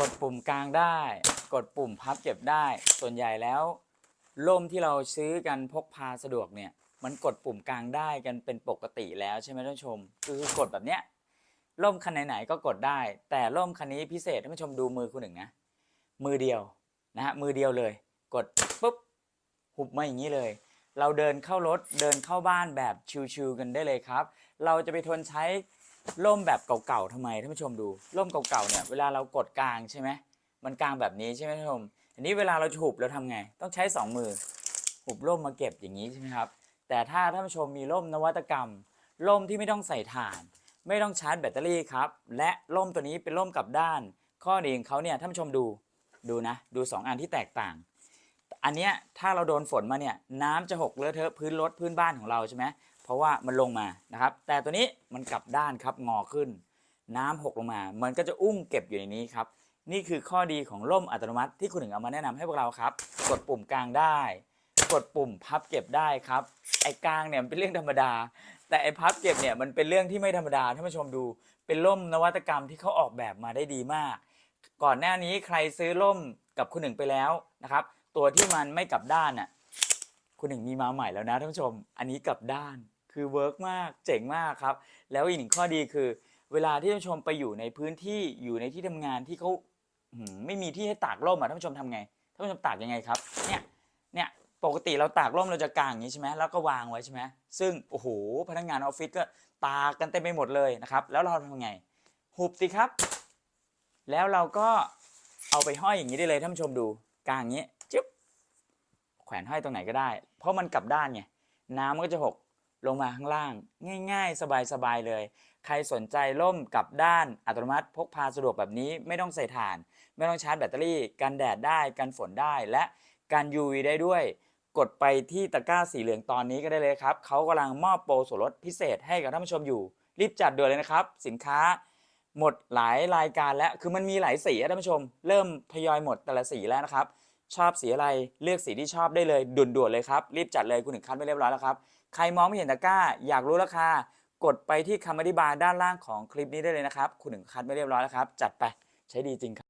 กดปุ่มกลางได้ กดปุ่มพับเก็บได้ ส่วนใหญ่แล้วร่มที่เราซื้อกันพกพาสะดวกเนี่ย มันกดปุ่มกลางได้กันเป็นปกติแล้วใช่ไหมท่านผู้ชม คือกดแบบเนี้ยร่มคันไหนๆก็กดได้ แต่ร่มคันนี้พิเศษท่านผู้ชมดูมือคุณหนึ่งนะมือเดียวนะฮะมือเดียวเลย กดปุ๊บหุบมาอย่างนี้เลย เราเดินเข้ารถเดินเข้าบ้านแบบชิวๆกันได้เลยครับ เราจะไปทนใช้ ร่มแบบเก่าๆทำไมท่านผู้ชมดูร่มเก่าๆเนี่ยเวลาเรากดกลางใช่ไหมมันกลางแบบนี้ใช่ไหมท่านผู้ชมอันนี้เวลาเราจะหุบเราทำไง ต้องใช้สองมือหุบร่มมาเก็บอย่างนี้ใช่ไหมครับแต่ถ้าท่านผู้ชมมีร่มนวัตกรรมร่มที่ไม่ต้องใส่ถ่าน ไม่ต้องชาร์จแบตเตอรี่ครับและร่มตัวนี้เป็นร่มกลับด้าน ข้อดีของเขาเนี่ยท่านผู้ชมดูดูนะดู 2 อันที่แตกต่าง อันเนี้ยถ้าเราโดนฝนมาเนี่ยน้ำจะหกเลอะเทอะพื้นรถพื้นบ้านของเราใช่ไหม เพราะว่ามันลงมานะครับ แต่ตัวนี้มันกลับด้านครับงอขึ้น น้ำหกลงมา มันก็จะอุ้งเก็บอยู่ในนี้ครับ นี่คือข้อดีของร่มอัตโนมัติที่คุณถึงเอามาแนะนำให้พวกเราครับ กดปุ่มกลางได้ กดปุ่มพับเก็บได้ครับ ไอ้กลางเนี่ยเป็นเรื่องธรรมดา แต่ไอ้พับเก็บเนี่ยมันเป็นเรื่องที่ไม่ธรรมดาท่านผู้ชมดู เป็นร่มนวัตกรรมที่เขาออกแบบมาได้ดีมาก ก่อนหน้านี้ใครซื้อร่มกับคุณหนึ่งไปแล้วนะครับ ตัวที่มันไม่กลับด้านน่ะคุณหนึ่งมีมาใหม่แล้วนะท่านผู้ชม อันนี้กลับด้าน คือเวิร์กมากเจ๋งมากครับ แล้วอีกหนึ่งข้อดีคือ เวลาที่ท่านผู้ชมไปอยู่ในพื้นที่อยู่ในที่ทำงานที่เขาหือไม่มีที่ให้ตากร่มอะท่านผู้ชมทำไงท่านผู้ชมตากยังไงครับเนี่ยเนี่ยปกติเราตากร่มเราจะกางอย่างนี้ใช่ไหมแล้วก็วางไว้ใช่ไหมซึ่งโอ้โหพนักงานออฟฟิศก็ตากกันเต็มไปหมดเลยนะครับ แล้วเราทำไงหุบสิครับ แล้วเราก็เอาไปห้อยอย่างนี้ได้เลยท่านผู้ชมดูกางอย่างนี้จึ๊บแขวนห้อยตรงไหนก็ได้ เพราะมันกลับด้านไงน้ำมันก็จะหก ลงมาข้างล่าง ง่ายๆ สบายๆเลย ใครสนใจร่มกลับด้านอัตโนมัติ พกพาสะดวกแบบนี้ไม่ต้องใส่ถ่าน ไม่ต้องชาร์จแบตเตอรี่กันแดดได้กันฝนได้และกัน UV ได้ด้วย กดไปที่ตะกร้าสีเหลืองตอนนี้ก็ได้เลยครับเขากำลังมอบโปรส่วนลดพิเศษให้กับท่านผู้ชมอยู่ รีบจัดด่วนเลยนะครับ สินค้าหมดหลายรายการแล้วคือมันมีหลายสีท่านผู้ชม เริ่มทยอยหมดแต่ละสีแล้วนะครับ ชอบสีอะไรเลือกสีที่ชอบได้เลยด่วนๆเลยครับ รีบจัดเลยคุณถึงคัดไม่เรียบร้อยแล้วครับ ใครมองไม่เห็นตะกร้า อยากรู้ราคากดไปที่คำอธิบายด้านล่างของคลิปนี้ได้เลยนะครับ คุณถึงคัดไม่เรียบร้อยแล้วครับ จัดไปใช้ดีจริงครับ